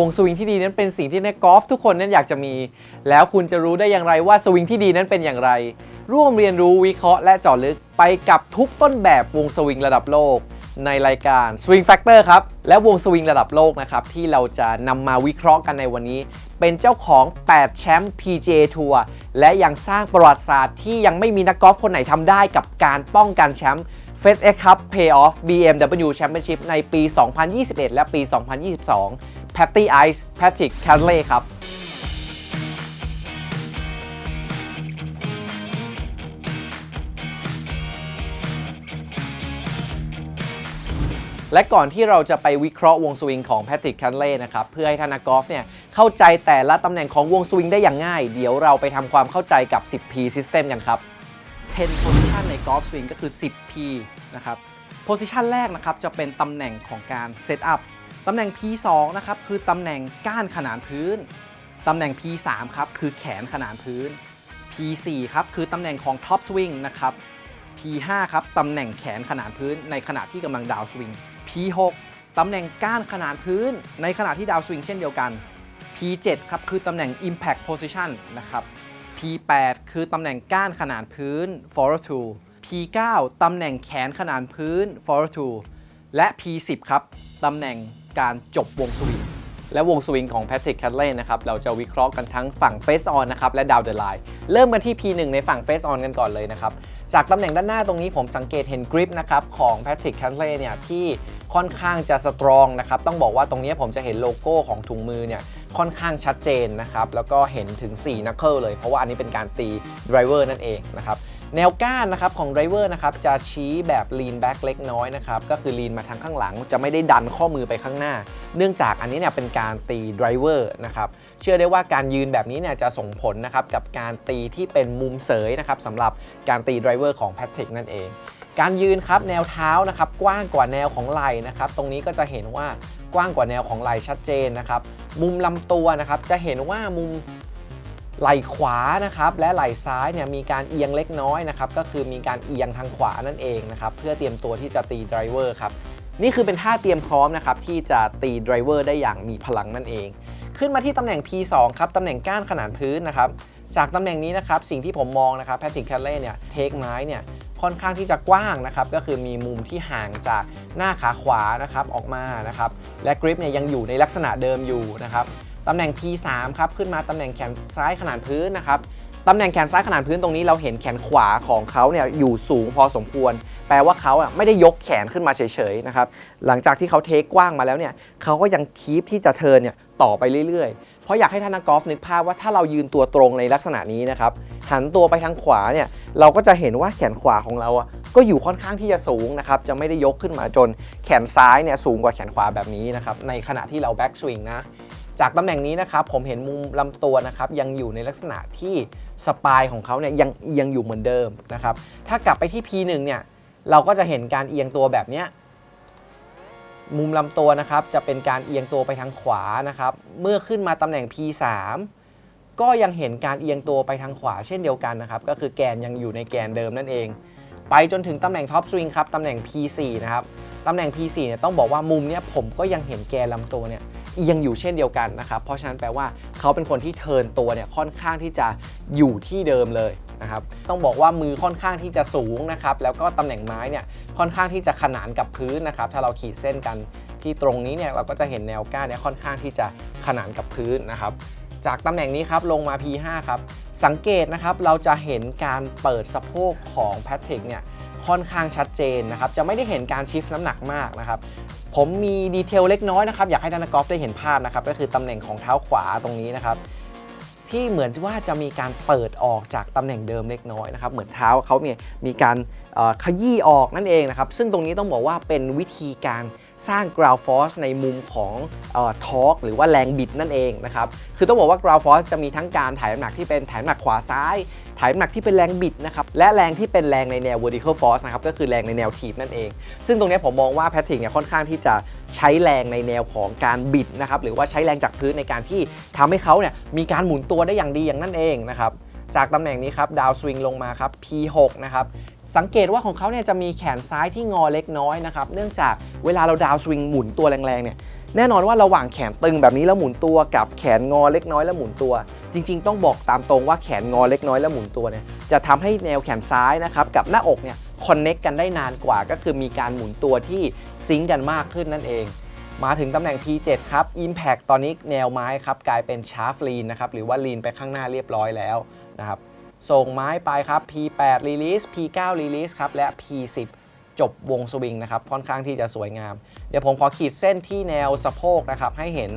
วงสวิงที่ดีนั้นเป็นสิ่งที่นักกอล์ฟทุกคนนั้นอยากจะมี แล้วคุณจะรู้ได้อย่างไรว่าสวิงที่ดีนั้นเป็นอย่างไร ร่วมเรียนรู้วิเคราะห์และเจาะลึกไปกับทุกต้นแบบวงสวิงระดับโลก ในรายการ Swing Factor ครับ และวงสวิงระดับโลกนะครับที่เราจะนำมาวิเคราะห์กันในวันนี้ เป็นเจ้าของ 8 แชมป์ PGA ทัวร์และยังสร้างประวัติศาสตร์ที่ยังไม่มีนักกอล์ฟคนไหนทำได้กับการป้องกันแชมป์ FedEx Cup Playoff BMW Championship ในปี 2021 และปี 2022 Patty Ice Patrick Cantlay ครับและก่อนที่เราจะไปวิเคราะห์วงสวิงของแพทริกแคนเล่นะครับ เพื่อให้ท่านนักกอล์ฟเนี่ย เข้าใจแต่ละตำแหน่งของวงสวิงได้อย่างง่าย เดี๋ยวเราไปทำความเข้าใจกับ 10P System กันครับ 10 position ในกอล์ฟสวิงก็คือ 10P นะครับ position แรกนะครับ จะเป็นตำแหน่งของการเซตอัพ ตำแหน่ง P2 นะครับคือตำแหน่งก้านขนานพื้น ตำแหน่ง P3 ครับคือแขนขนานพื้น P4 ครับคือตำแหน่งของ top swing นะครับ P5 ครับตำแหน่งแขนขนานพื้น ในขณะที่กำลังดาวสวิง P6 ตำแหน่งก้านขนานพื้น ในขณะที่ดาวสวิงเช่นเดียวกัน P7 ครับคือตำแหน่ง impact position นะครับ P8 คือตำแหน่งก้านขนานพื้น follow through P9 ตำแหน่งแขนขนานพื้น follow through และ P10 ครับตำแหน่ง การจบวงสวิงและวงสวิงของ Patrick c a t l e y นะครับ เราจะวิเคราะห์กันทั้งฝั่ง Face On นะครับ และ Down the Line เริ่มกันที่ P1 ในฝั่ง Face On กันก่อนเลยนะครับ จากตำแหน่งด้านหน้าตรงนี้ผมสังเกตเห็นกริปนะครับ ของ Patrick c a t l e y เนี่ย ที่ค่อนข้างจะสตรองนะครับ ต้องบอกว่าตรงนี้ผมจะเห็นโลโก้ของถุงมือเนี่ยค่อนข้างชัดเจนนะครับ แล้วก็เห็นถึง4นักเคิลเลย เพราะว่าอันนี้เป็นการตี driver นั่นเองนะครับ แนวก้านนะครับของไดรเวอร์นะครับจะชี้แบบ lean back เล็กน้อยนะครับก็คือ lean มาทางข้างหลัง จะไม่ได้ดันข้อมือไปข้างหน้า เนื่องจากอันนี้เนี่ยเป็นการตีไดรเวอร์นะครับเชื่อได้ว่าการยืนแบบนี้เนี่ยจะส่งผลนะครับกับการตีที่เป็นมุมเสยนะครับสำหรับการตีไดรเวอร์ของแพทริกนั่นเอง การยืนครับแนวเท้านะครับกว้างกว่าแนวของไหล่นะครับตรงนี้ก็จะเห็นว่ากว้างกว่าแนวของไหล่ชัดเจนนะครับมุมลำตัวนะครับจะเห็นว่ามุม ไหล่ขวานะครับและไหล่ซ้ายเนี่ยมีการเอียงเล็กน้อยนะครับก็คือมีการเอียงทางขวานั่นเองนะครับเพื่อเตรียมตัวที่จะตีไดรเวอร์ครับนี่คือเป็นท่าเตรียมพร้อมนะครับที่จะตีไดรเวอร์ได้อย่างมีพลังนั่นเอง ขึ้นมาที่ตำแหน่ง P2 ครับตำแหน่งก้านขนานพื้นนะครับจากตำแหน่งนี้นะครับสิ่งที่ผมมองนะครับแพทริกแคลเล่เนี่ยเทคไม้เนี่ยค่อนข้างที่จะกว้างนะครับก็คือมีมุมที่ห่างจากหน้าขาขวานะครับออกมานะครับและกริปเนี่ยยังอยู่ในลักษณะเดิมอยู่นะครับ ตำแหน่ง P3 ครับขึ้นมาตำแหน่งแขนซ้ายขนานพื้นนะครับตำแหน่งแขนซ้ายขนานพื้นตรงนี้เราเห็นแขนขวาของเขาเนี่ยอยู่สูงพอสมควร แปลว่าเขาอะไม่ได้ยกแขนขึ้นมาเฉยๆนะครับหลังจากที่เขาเทคกว้างมาแล้วเนี่ยเขาก็ยังคีปที่จะเทิร์นเนี่ยต่อไปเรื่อยๆ เพราะอยากให้ท่านนักกอล์ฟนึกภาพว่าถ้าเรายืนตัวตรงในลักษณะนี้นะครับหันตัวไปทางขวาเนี่ยเราก็จะเห็นว่าแขนขวาของเราอะก็อยู่ค่อนข้างที่จะสูงนะครับจะไม่ได้ยกขึ้นมาจนแขนซ้ายเนี่ยสูงกว่าแขนขวาแบบนี้นะครับในขณะที่เราแบ็กสวิงนะ จากตำแหน่งนี้นะครับผมเห็นมุมลำตัวนะครับยังอยู่ในลักษณะที่สปายของเขาเนี่ยยังเอียงอยู่เหมือนเดิมนะครับถ้ากลับไปที่ P1 เนี่ยเราก็จะเห็นการเอียงตัวแบบนี้มุมลำตัวนะครับจะเป็นการเอียงตัวไปทางขวานะครับเมื่อขึ้นมาตำแหน่ง P3 ก็ยังเห็นการเอียงตัวไปทางขวาเช่นเดียวกันนะครับก็คือแกนยังอยู่ในแกนเดิมนั่นเอง ไปจนถึงตำแหน่งท็อปสวิงครับตำแหน่ง P4 นะครับตำแหน่ง P4 เนี่ยต้องบอกว่ามุมเนี้ยผมก็ยังเห็นแกนลำตัวเนี่ย เอียงอยู่เช่นเดียวกันนะครับเพราะฉะนั้นแปลว่าเขาเป็นคนที่เทินตัวเนี่ยค่อนข้างที่จะอยู่ที่เดิมเลยนะครับต้องบอกว่ามือค่อนข้างที่จะสูงนะครับแล้วก็ตำแหน่งไม้เนี่ยค่อนข้างที่จะขนานกับพื้นนะครับถ้าเราขีดเส้นกันที่ตรงนี้เนี่ยเราก็จะเห็นแนวก้านเนี่ยค่อนข้างที่จะขนานกับพื้นนะครับจากตำแหน่งนี้ครับลงมา P5 ครับสังเกตนะครับเราจะเห็นการเปิดสะโพกของแพทริกเนี่ยค่อนข้างชัดเจนนะครับจะไม่ได้เห็นการชิฟน้ำหนักมากนะครับ ผมมีดีเทลเล็กน้อยนะครับอยากให้ท่านนักกอล์ฟได้เห็นภาพนะครับก็คือตำแหน่งของเท้าขวาตรงนี้นะครับที่เหมือนว่าจะมีการเปิดออกจากตำแหน่งเดิมเล็กน้อยนะครับเหมือนเท้าเขามีมีการขยี้ออกนั่นเองนะครับซึ่งตรงนี้ต้องบอกว่าเป็นวิธีการ สร้าง ground force ในมุมของทอร์กหรือว่าแรงบิดนั่นเองนะครับ คือต้องบอกว่า ground force จะมีทั้งการถ่ายน้ำหนักที่เป็นถ่ายน้ำหนักขวาซ้ายถ่ายน้ำหนักที่เป็นแรงบิดนะครับ และแรงที่เป็นแรงในแนว vertical force นะครับ ก็คือแรงในแนวถีบนั่นเอง ซึ่งตรงนี้ผมมองว่าแพทริกเนี่ยค่อนข้างที่จะใช้แรงในแนวของการบิดนะครับ หรือว่าใช้แรงจากพื้นในการที่ทำให้เขาเนี่ยมีการหมุนตัวได้อย่างดีอย่างนั่นเองนะครับ จากตำแหน่งนี้ครับดาวสวิงลงมาครับ P6 นะครับ สังเกตว่าของเขาเนี่ยจะมีแขนซ้ายที่งอเล็กน้อยนะครับ เนื่องจากเวลาเราดาวสวิงหมุนตัวแรงๆเนี่ยแน่นอนว่าระหว่างแขนตึงแบบนี้แล้วหมุนตัวกับแขนงอเล็กน้อยแล้วหมุนตัว จริง ๆ ต้องบอกตามตรงว่าแขนงอเล็กน้อยแล้วหมุนตัวเนี่ยจะทำให้แนวแขนซ้ายนะครับกับหน้าอกเนี่ยคอนเน็กกันได้นานกว่า ก็คือมีการหมุนตัวที่ซิงก์กันมากขึ้นนั่นเอง มาถึงตำแหน่ง P7 ครับ Impact ตอนนี้แนวไม้ครับกลายเป็นชาร์ฟลีนนะครับหรือว่าลีนไปข้างหน้าเรียบร้อยแล้วนะครับ ส่งไม้ไปครับ P8 Release P9 Release ครับ และ P10 จบวงสวิงนะครับ ค่อนข้างที่จะสวยงาม เดี๋ยวผมขอขีดเส้นที่แนวสะโพกนะครับ ให้เห็น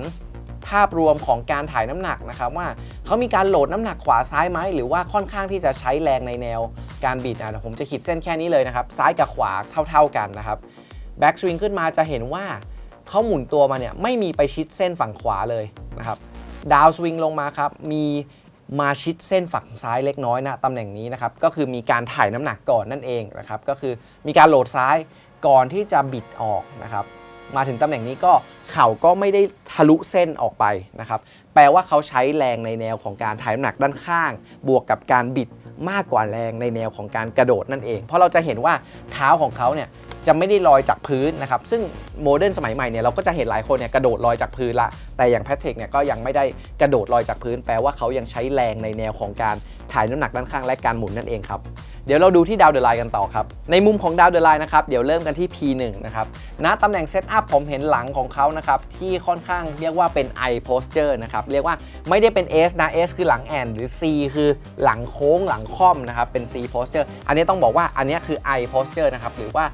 ภาพรวมของการถ่ายน้ำหนักนะครับว่าเขามีการโหลดน้ำหนักขวาซ้ายไหมหรือว่าค่อนข้างที่จะใช้แรงในแนวการบิดอะเดี๋ยวผมจะขีดเส้นแค่นี้เลยนะครับ ซ้ายกับขวาเท่า ๆกันนะครับแบ็กสวิงขึ้นมาจะเห็นว่าเขาหมุนตัวมาเนี่ยไม่มีไปชิดเส้นฝั่งขวาเลยนะครับดาวสวิงลงมาครับมี มาชิดเส้นฝั่งซ้ายเล็กน้อยนะตำแหน่งนี้นะครับก็คือมีการถ่ายน้ำหนักก่อนนั่นเองนะครับก็คือมีการโหลดซ้ายก่อนที่จะบิดออกนะครับมาถึงตำแหน่งนี้ก็เข่าก็ไม่ได้ทะลุเส้นออกไปนะครับแปลว่าเขาใช้แรงในแนวของการถ่ายน้ำหนักด้านข้าง บวกกับการบิดมากกว่าแรงในแนวของการกระโดดนั่นเอง เพราะเราจะเห็นว่าเท้าของเขาเนี่ย จะไม่ได้ลอยจากพื้นนะครับ ซึ่งโมเดิร์นสมัยใหม่เนี่ยเราก็จะเห็นหลายคนเนี่ยกระโดดลอยจากพื้นละ แต่อย่างแพทเทคเนี่ยก็ยังไม่ได้กระโดดลอยจากพื้น แปลว่าเขายังใช้แรงในแนวของการถ่ายน้ำหนักด้านข้างและการหมุนนั่นเองครับ เดี๋ยวเราดูที่ดาวเดอะไลน์กันต่อครับ ในมุมของดาวเดอะไลน์นะครับเดี๋ยวเริ่มกันที่ P1 นะครับณตำแหน่งเซตอัพผมเห็นหลังของเขานะครับที่ค่อนข้างเรียกว่าเป็น I posture นะครับเรียกว่าไม่ได้เป็น S นะ S คือหลังแอนหรือ C คือหลังโค้งหลังค่อมนะครับเป็น C posture อันนี้ต้องบอกว่าอันนี้คือ I posture นะครับหรือว่า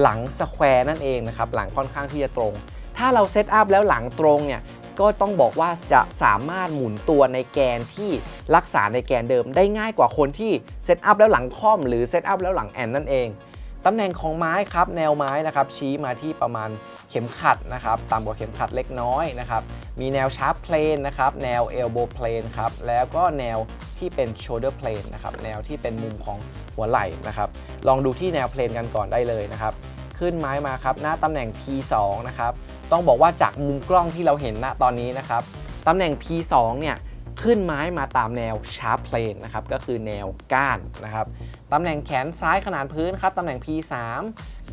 หลังสแควร์นั่นเองนะครับหลังค่อนข้างที่จะตรง ถ้าเราเซตอัพแล้วหลังตรงเนี่ยก็ต้องบอกว่าจะสามารถหมุนตัวในแกนที่รักษาในแกนเดิมได้ง่ายกว่าคนที่เซตอัพแล้วหลังค่อมหรือเซตอัพแล้วหลังแอนนั่นเองตำแหน่งของไม้ครับแนวไม้นะครับชี้มาที่ประมาณเข็มขัดนะครับต่ำกว่าเข็มขัดเล็กน้อยนะครับมีแนวชาร์ปเพลนนะครับแนวเอลโบเพลนครับแล้วก็แนวที่เป็นโชเดอร์เพลนนะครับแนวที่เป็นมุมของ หัวไหล่นะครับ ลองดูที่แนวเพลนกันก่อนได้เลยนะครับ ขึ้นไม้มาครับหน้าตำแหน่ง P2 นะครับ ต้องบอกว่าจากมุมกล้องที่เราเห็นณตอนนี้นะครับตำแหน่ง P2 เนี่ยขึ้นไม้มาตามแนวชาร์ปเพลนนะครับก็คือแนวก้านนะครับตำแหน่งแขนซ้ายขนานพื้นครับตำแหน่ง P3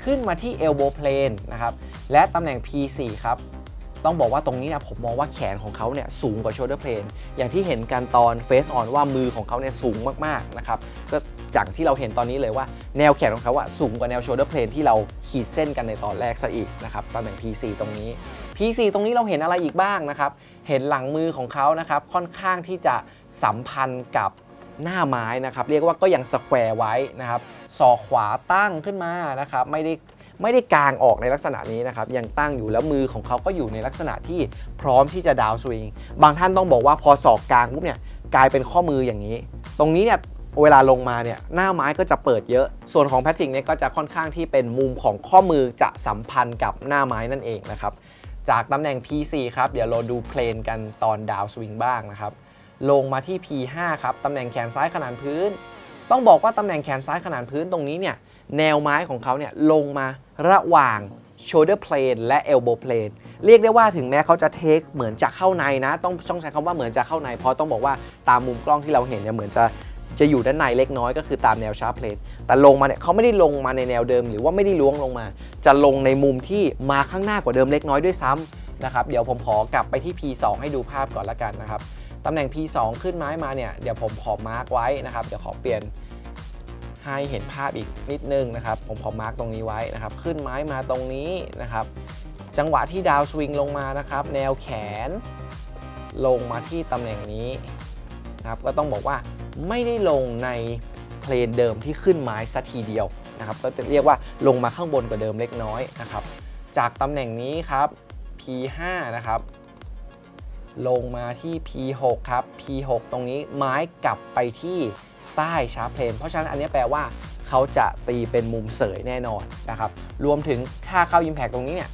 ขึ้นมาที่เอลโบเพลนนะครับและตำแหน่ง P4 ครับต้องบอกว่าตรงนี้นะผมมองว่าแขนของเขาเนี่ยสูงกว่าโชเดอร์เพลนอย่างที่เห็นกันตอนเฟสออนว่ามือของเขาเนี่ยสูงมากๆนะครับก็ จากที่เราเห็นตอนนี้เลยว่าแนวแขนของเขาอะสูงกว่าแนวโชเดอร์เพลนที่เราขีดเส้นกันในตอนแรกซะอีกนะครับตำแหน่ง P4 ตรงนี้ P4 ตรงนี้เราเห็นอะไรอีกบ้างนะครับ เห็นหลังมือของเขานะครับค่อนข้างที่จะสัมพันธ์กับหน้าไม้นะครับเรียกว่าก็ยังสแควร์ไว้นะครับศอกขวาตั้งขึ้นมานะครับไม่ได้ไม่ได้กางออกในลักษณะนี้นะครับ ยังตั้งอยู่แล้วมือของเขาก็อยู่ในลักษณะที่พร้อมที่จะดาวสวิงบางท่านต้องบอกว่าพอศอกกลางปุ๊บเนี่ยกลายเป็นข้อมืออย่างนี้ ตรงนี้เนี่ย เวลาลงมาเนี่ยหน้าไม้ก็จะเปิดเยอะ ส่วนของแพทริกเนี่ยก็จะค่อนข้างที่เป็นมุมของข้อมือจะสัมพันธ์กับหน้าไม้นั่นเองนะครับ จากตำแหน่ง P4 ครับ เดี๋ยวเราดูเพลนกันตอนดาวสวิงบ้างนะครับ ลงมาที่ P5 ครับตำแหน่งแขนซ้ายขนานพื้น ต้องบอกว่าตำแหน่งแขนซ้ายขนานพื้นตรงนี้เนี่ยแนวไม้ของเขาเนี่ยลงมาระหว่าง shoulder plane และ elbow plane เรียกได้ว่าถึงแม้เขาจะเทคเหมือนจะเข้าในนะ ต้องต้องใช้คำว่าเหมือนจะเข้าใน เพราะต้องบอกว่าตามมุมกล้องที่เราเห็นเนี่ยเหมือนจะ จะอยู่ด้านในเล็กน้อยก็คือตามแนวชาร์ปเพลนแต่ลงมาเนี่ยเขาไม่ได้ลงมาในแนวเดิม หรือว่าไม่ได้ล้วงลงมา จะลงในมุมที่มาข้างหน้ากว่าเดิมเล็กน้อยด้วยซ้ำนะครับ เดี๋ยวผมขอกลับไปที่ P2 ให้ดูภาพก่อนละกันนะครับตำแหน่ง P2 ขึ้นไม้มาเนี่ยเดี๋ยวผมขอมาร์กไว้นะครับเดี๋ยวขอเปลี่ยนให้เห็นภาพอีกนิดนึงนะครับ ผมขอมาร์กตรงนี้ไว้นะครับ ขึ้นไม้มาตรงนี้นะครับ จังหวะที่ดาวสวิงลงมานะครับ แนวแขนลงมาที่ตำแหน่งนี้นะครับ ก็ต้องบอกว่า ไม่ได้ลงในเพลนเดิมที่ขึ้นไม้สัทีเดียวนะครับก็จะเรียกว่าลงมาข้างบนกว่าเดิมเล็กน้อยนะครับ จากตำแหน่งนี้ครับ P5 นะครับ ลงมาที่ P6 ครับ P6 ตรงนี้ไม้กลับไปที่ใต้ชาร์เพลน เพราะฉะนั้นอันนี้แปลว่าเขาจะตีเป็นมุมเสยแน่นอนนะครับ รวมถึงถ้าเข้า Impact ตรงนี้เนี่ย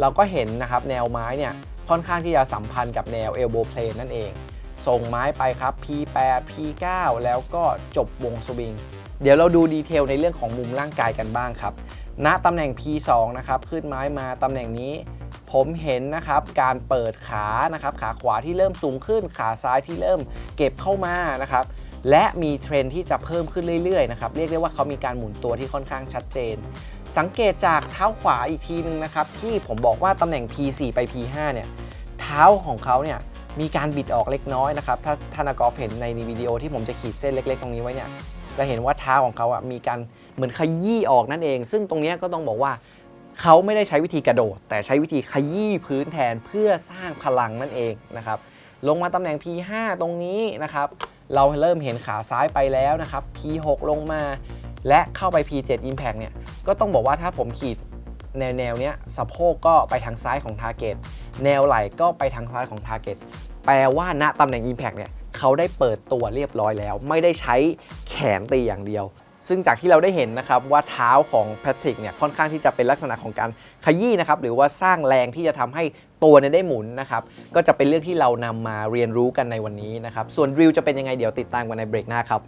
เราก็เห็นนะครับแนวไม้เนี่ยค่อนข้างที่จะสัมพันธ์กับแนว Elbow Plane นั่นเอง ส่งไม้ไปครับ P8 P9 แล้วก็จบวงสวิง เดี๋ยวเราดูดีเทลในเรื่องของมุมร่างกายกันบ้างครับณตำแหน่ง P2 นะครับขึ้นไม้มาตำแหน่งนี้ ผมเห็นนะครับการเปิดขานะครับขาขวาที่เริ่มสูงขึ้นขาซ้ายที่เริ่มเก็บเข้ามานะครับและมีเทรนที่จะเพิ่มขึ้นเรื่อยๆนะครับเรียกได้ว่าเขามีการหมุนตัวที่ค่อนข้างชัดเจน สังเกตจากเท้าขวาอีกทีนึงนะครับที่ผมบอกว่าตำแหน่ง P4 ไป P5 เนี่ยเท้าของเขาเนี่ย มีการบิดออกเล็กน้อยนะครับถ้าท่านักกอล์ฟเห็นในวิดีโอที่ผมจะขีดเส้นเล็ก ๆ ตรงนี้ไว้เนี่ยจะเห็นว่าเท้าของเขาอะมีการเหมือนขยี้ออกนั่นเอง ซึ่งตรงนี้ก็ต้องบอกว่าเขาไม่ได้ใช้วิธีกระโดด แต่ใช้วิธีขยี้พื้นแทนเพื่อสร้างพลังนั่นเองนะครับลงมาตำแหน่ง P5 ตรงนี้นะครับเราเริ่มเห็นขาซ้ายไปแล้วนะครับ P6 ลงมา และเข้าไป P7 Impact เนี่ยก็ต้องบอกว่าถ้าผมขีดแนวแนวๆเนี้ยสะโพกก็ไปทางซ้ายของ Target แนวไหล่ก็ไปทางซ้ายของ Target แปลว่าณตำแหน่ง Impact เนี่ยเขาได้เปิดตัวเรียบร้อยแล้ว ไม่ได้ใช้แขนตีอย่างเดียว ซึ่งจากที่เราได้เห็นนะครับว่าเท้าของแพทริกเนี่ยค่อนข้างที่จะเป็นลักษณะของการขยี้นะครับหรือว่าสร้างแรงที่จะทำให้ตัวเนี่ยได้หมุนนะครับก็จะเป็นเรื่องที่เรานำมาเรียนรู้กันในวันนี้นะครับส่วนดริลจะเป็นยังไงเดี๋ยวติดตามกันในเบรกหน้าครับ